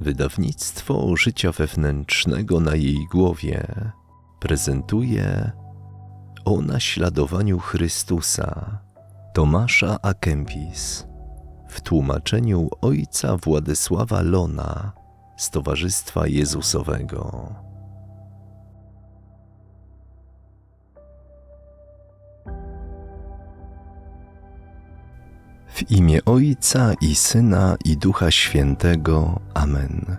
Wydawnictwo życia wewnętrznego na jej głowie prezentuje o naśladowaniu Chrystusa Tomasza A. Kempis w tłumaczeniu ojca Władysława Lona z Towarzystwa Jezusowego. W imię Ojca i Syna i Ducha Świętego. Amen.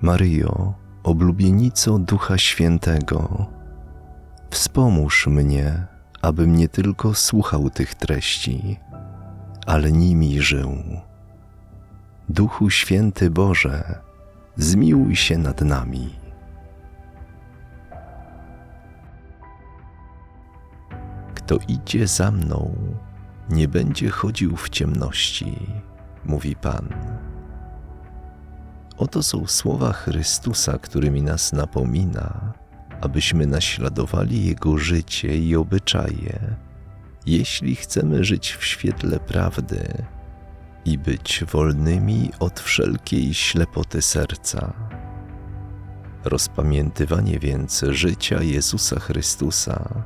Maryjo, oblubienico Ducha Świętego, wspomóż mnie, abym nie tylko słuchał tych treści, ale nimi żył. Duchu Święty Boże, zmiłuj się nad nami. Kto idzie za mną, nie będzie chodził w ciemności, mówi Pan. Oto są słowa Chrystusa, którymi nas napomina, abyśmy naśladowali Jego życie i obyczaje, jeśli chcemy żyć w świetle prawdy i być wolnymi od wszelkiej ślepoty serca. Rozpamiętywanie więc życia Jezusa Chrystusa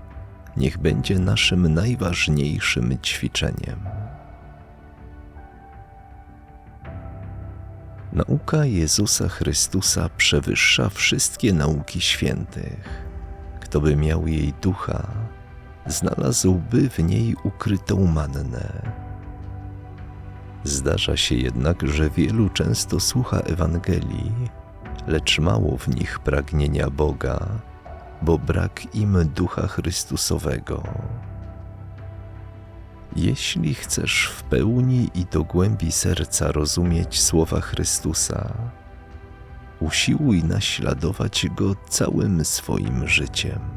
niech będzie naszym najważniejszym ćwiczeniem. Nauka Jezusa Chrystusa przewyższa wszystkie nauki świętych. Kto by miał jej ducha, znalazłby w niej ukrytą mannę. Zdarza się jednak, że wielu często słucha Ewangelii, lecz mało w nich pragnienia Boga bo brak im Ducha Chrystusowego. Jeśli chcesz w pełni i do głębi serca rozumieć słowa Chrystusa, usiłuj naśladować Go całym swoim życiem.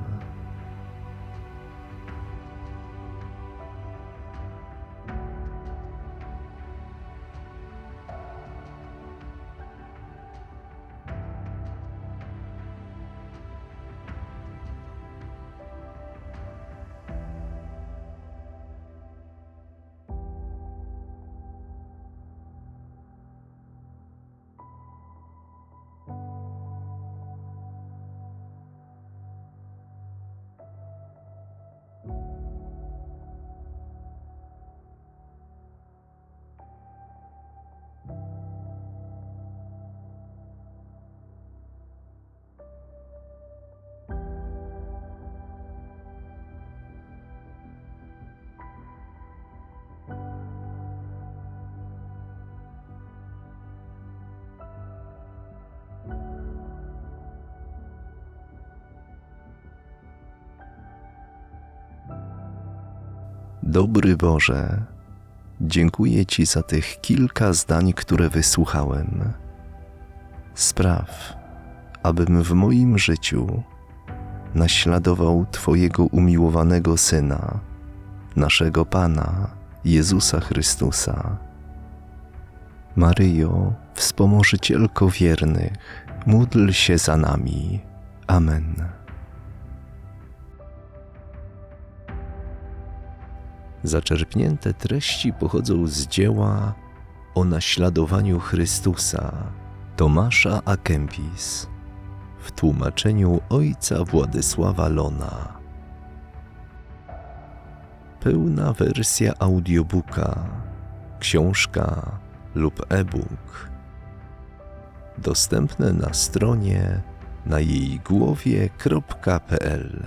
Dobry Boże, dziękuję Ci za tych kilka zdań, które wysłuchałem. Spraw, abym w moim życiu naśladował Twojego umiłowanego Syna, naszego Pana, Jezusa Chrystusa. Maryjo, wspomożycielko wiernych, módl się za nami. Amen. Zaczerpnięte treści pochodzą z dzieła o naśladowaniu Chrystusa Tomasza A. Kempis w tłumaczeniu ojca Władysława Lona. Pełna wersja audiobooka, książka lub e-book dostępne na stronie na jej głowie.pl